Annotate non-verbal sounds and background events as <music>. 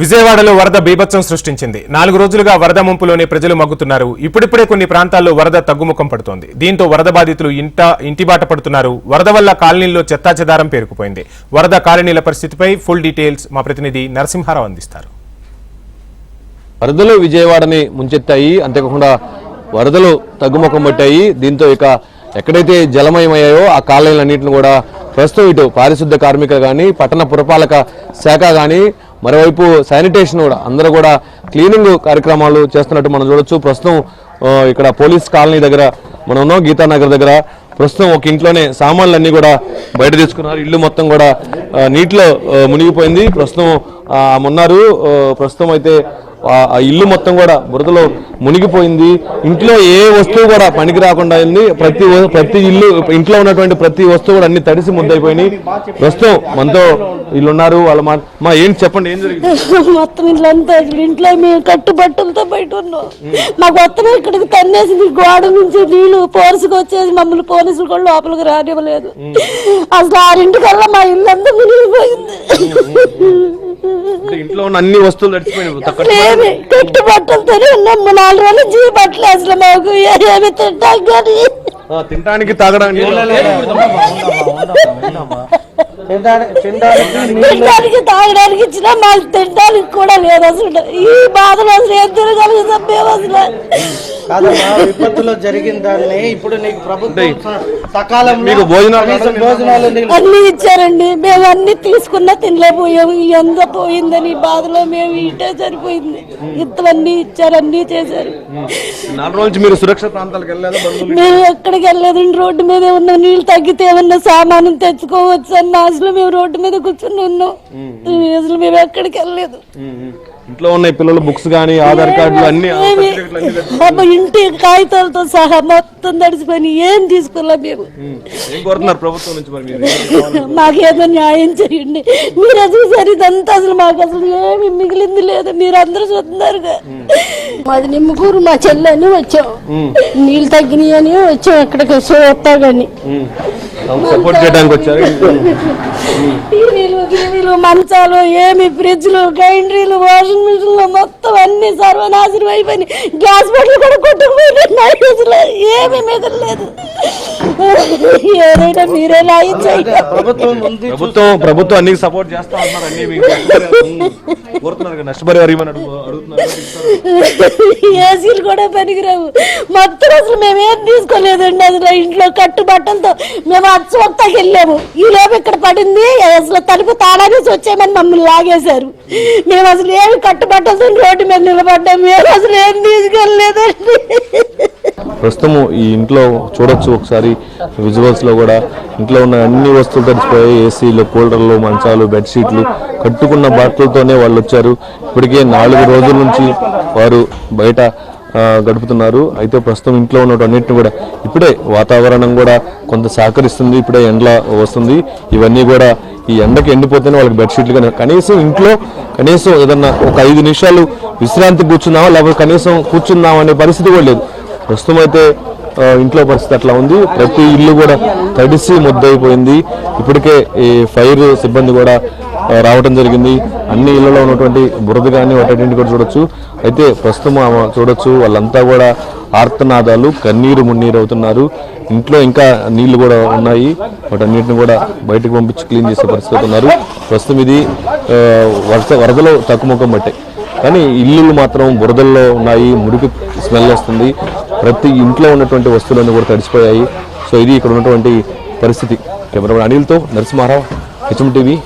విజయవాడలో వరద బీభత్సం సృష్టించింది. నాలుగు రోజులుగా వరద ముంపులోనే ప్రజలు మగ్గుతున్నారు. ఇప్పుడిప్పుడే కొన్ని ప్రాంతాల్లో వరద తగ్గుముఖం పడుతోంది. దీంతో వరద బాధితులు ఇంట ఇంటిబాట పడుతున్నారు. వరద వల్ల కాలనీల్లో చెత్తాచెదారం పేరుకుపోయింది. వరద కాలనీల పరిస్థితిపై ఫుల్ డీటెయిల్స్ మా ప్రతినిధి నరసింహారావు అందిస్తారు. వరదలు విజయవాడని ముంచెత్తాయి. అంతేకాకుండా వరదలు తగ్గుముఖం పట్టాయి. దీంతో ఇక ఎక్కడైతే జలమయమయ్యాయో ఆ కాలనీలన్నింటిని కూడా ప్రస్తుతం ఇటు పారిశుద్ధ కార్మికులు కానీ పట్టణ పురపాలక శాఖ కానీ మరోవైపు శానిటేషన్ కూడా అందరూ కూడా క్లీనింగ్ కార్యక్రమాలు చేస్తున్నట్టు మనం చూడొచ్చు. ప్రస్తుతం ఇక్కడ పోలీస్ కాలనీ దగ్గర మనం ఉన్నాం గీతానగర్ దగ్గర. ప్రస్తుతం ఒక ఇంట్లోనే సామాన్లన్నీ కూడా బయట తీసుకున్నారు. ఇల్లు మొత్తం కూడా నీటిలో మునిగిపోయింది. ప్రస్తుతం ఆ, ఆమె ఉన్నారు. ప్రస్తుతం అయితే ఆ ఇల్లు మొత్తం కూడా బురదలో మునిగిపోయింది. ఇంట్లో ఏ వస్తువు కూడా పనికి రాకుండా అయింది. ప్రతి ప్రతి ఇల్లు ఇంట్లో ఉన్నటువంటి ప్రతి వస్తువు కూడా అన్ని తడిసి ముద్దయిపోయినాయి. ప్రస్తుతం మనతో వీళ్ళు ఉన్నారు వాళ్ళ మా మా ఏంటి చెప్పండి ఏం జరిగింది? <laughs> మొత్తం ఇంట్లో అంతా ఇంట్లో మేము కట్టుబట్టలతో బయట ఉన్నాం. మాకు మొత్తం ఇక్కడికి తన్నేసింది. గోడ నుంచి నీళ్ళు పోరుసుకు వచ్చేసి మమ్మల్ని పోలీసులు కూడా లోపలికి రానివ్వలేదు. అసలు ఆరింటికల్లా మా ఇల్లు అంతా మునిగిపోయింది ఇంట్లో ఉన్న అన్ని వస్తువులు తడిచిపోయినాయి తక్కువ ఏమి కట్టుబట్టలతోనే ఉన్నాం నాలుగు రోజులు జీ బట్టలు అసలు మాకు ఏమి తింటాం కానీ ఆ, తినడానికి తాగడానికి తినడానికి తాగడానికి ఇచ్చినా మాకు తినడానికి కూడా లేదు అసలు ఈ బాధలు అసలు ఏం తిరగలుగుతాం మేము అసలు కాదమ్మా విపత్తులో జరిగిన దాన్ని ఇప్పుడు నీకు ప్రభుత్వం సకాలంలో మీకు భోజనాలు కనీసం భోజనాలు నీళ్ళు అన్ని ఇచ్చారండి. మేము అన్ని తీసుకున్నా తినలేకపోయాము ఎంత పోయిందని బాధలో మేము ఇటే సరిపోయింది. ఇంతవన్నీ ఇచ్చారు అన్ని చేశారు. నాలుగు రోజుల నుంచి మీరు సురక్షిత ప్రాంతాలకు వెళ్ళలేదా మేము ఎక్కడికి వెళ్ళలేదండి. రోడ్డు మీద ఉన్న నీళ్ళు తగ్గితే ఏమన్నా సామాను తెచ్చుకోవచ్చు అన్న అసలు మేము రోడ్డు మీద కూర్చుని ఉన్నాం. అసలు మేము ఎక్కడికి వెళ్ళలేదు. ఇంట్లో ఉన్న పిల్లల బుక్స్ కానీ ఆధార్ కార్డులు అన్ని అమ్మ ఇంటి కాగితాలతో సహా మొత్తం తడిసిపోయి ఏం తీసుకోలేం మేము? ఏం కోరుతున్నారు ప్రభుత్వం నుంచి మరి మాకేదో న్యాయం చేయండి. మీరు చూసారు ఇదంతా అసలు మాకు అసలు ఏమి మిగిలింది లేదు. మీరు అందరూ చూస్తున్నారుగా మాది నిమ్మకూరు మా చెల్లెని వచ్చాం. నీళ్ళు తగ్గినాయి అని వచ్చాం ఇక్కడికి చూస్తా కానీ సపోర్ట్ చేయడానికి వచ్చారు. టీవీలు మంచాలు ఏమి ఫ్రిడ్జ్లు గ్రైండరీలు వాషింగ్ మిషన్లు మొత్తం అన్ని సర్వనాశనం అయిపోయినాయి. గ్యాస్ బండ్లు కూడా కొట్టుకుపోయినాయి అసలు ఏమి మిగలేదు ఏదైనా మీరే ప్రభుత్వం ప్రభుత్వం అన్ని సపోర్ట్ చేస్తా ఉన్నారు అన్ని మీకు. కోరుతున్నారు కదా, నష్టపరిహారం ఇవ్వని అడుగు- అడుగుతున్నారు? ఇస్తారు. ఏసీలు కూడా పనికిరావు. మొత్తం అసలు మేమేం తీసుకోలేదండి. అసలు ఇంట్లో కట్టు బట్టలతో మేము అచ్చవక్తాకి వెళ్ళాము. ఈ లోపు ఇక్కడ పడింది అసలు తలుపు వచ్చే వచ్చామని మమ్మల్ని లాగేశారు. మేము అసలు ఏమి కట్టు రోడ్డు మీద నిలబడ్డాము మేము అసలు ఏం తీసుకెళ్ళలేదండి. ప్రస్తుతం ఈ ఇంట్లో చూడొచ్చు ఒకసారి విజువల్స్లో కూడా. ఇంట్లో ఉన్న అన్ని వస్తువులు తడిచిపోయాయి. ఏసీలు కూలర్లు మంచాలు బెడ్షీట్లు. కట్టుకున్న బట్టలతోనే వాళ్ళు వచ్చారు. ఇప్పటికే నాలుగు రోజుల నుంచి వారు బయట గడుపుతున్నారు. అయితే ప్రస్తుతం ఇంట్లో ఉన్నటువంటి కూడా ఇప్పుడే వాతావరణం కూడా కొంత సహకరిస్తుంది. ఇప్పుడే ఎండల వస్తుంది. ఇవన్నీ కూడా ఈ ఎండకి ఎండిపోతేనే వాళ్ళకి బెడ్షీట్లు కానీ కనీసం ఇంట్లో కనీసం ఏదన్నా ఒక ఐదు నిమిషాలు విశ్రాంతి కూర్చున్నావా? లేకపోతే కనీసం కూర్చుందాం అనే పరిస్థితి కూడా లేదు. ప్రస్తుతం అయితే ఇంట్లో పరిస్థితి అట్లా ఉంది. ప్రతి ఇల్లు కూడా తడిసి ముద్దయిపోయింది. ఇప్పటికే ఈ ఫైర్ సిబ్బంది కూడా రావడం రావటం జరిగింది. అన్ని ఇళ్ళలో ఉన్నటువంటి బురద కానీ వాటిని కూడా చూడొచ్చు. అయితే ప్రస్తుతం ఆమె చూడొచ్చు వాళ్ళంతా కూడా ఆర్తనాదాలు కన్నీరు మున్నీరు అవుతున్నారు. ఇంట్లో ఇంకా నీళ్ళు కూడా ఉన్నాయి. వాటన్నిటిని కూడా బయటకు పంపించి క్లీన్ చేసే పరిస్థితి ఉన్నారు. ప్రస్తుతం ఇది వరద వరదలో తక్కుముఖం పట్టాయి కానీ ఇల్లులు మాత్రం బురదల్లో ఉన్నాయి. మురికి స్మెల్ వస్తుంది. ప్రతి ఇంట్లో ఉన్నటువంటి వస్తువులన్నీ కూడా తడిసిపోయాయి సో ఇది ఇక్కడ ఉన్నటువంటి పరిస్థితి. కెమెరామెన్ అనిల్తో నరసింహారావు హెచ్ఎం టీవీ.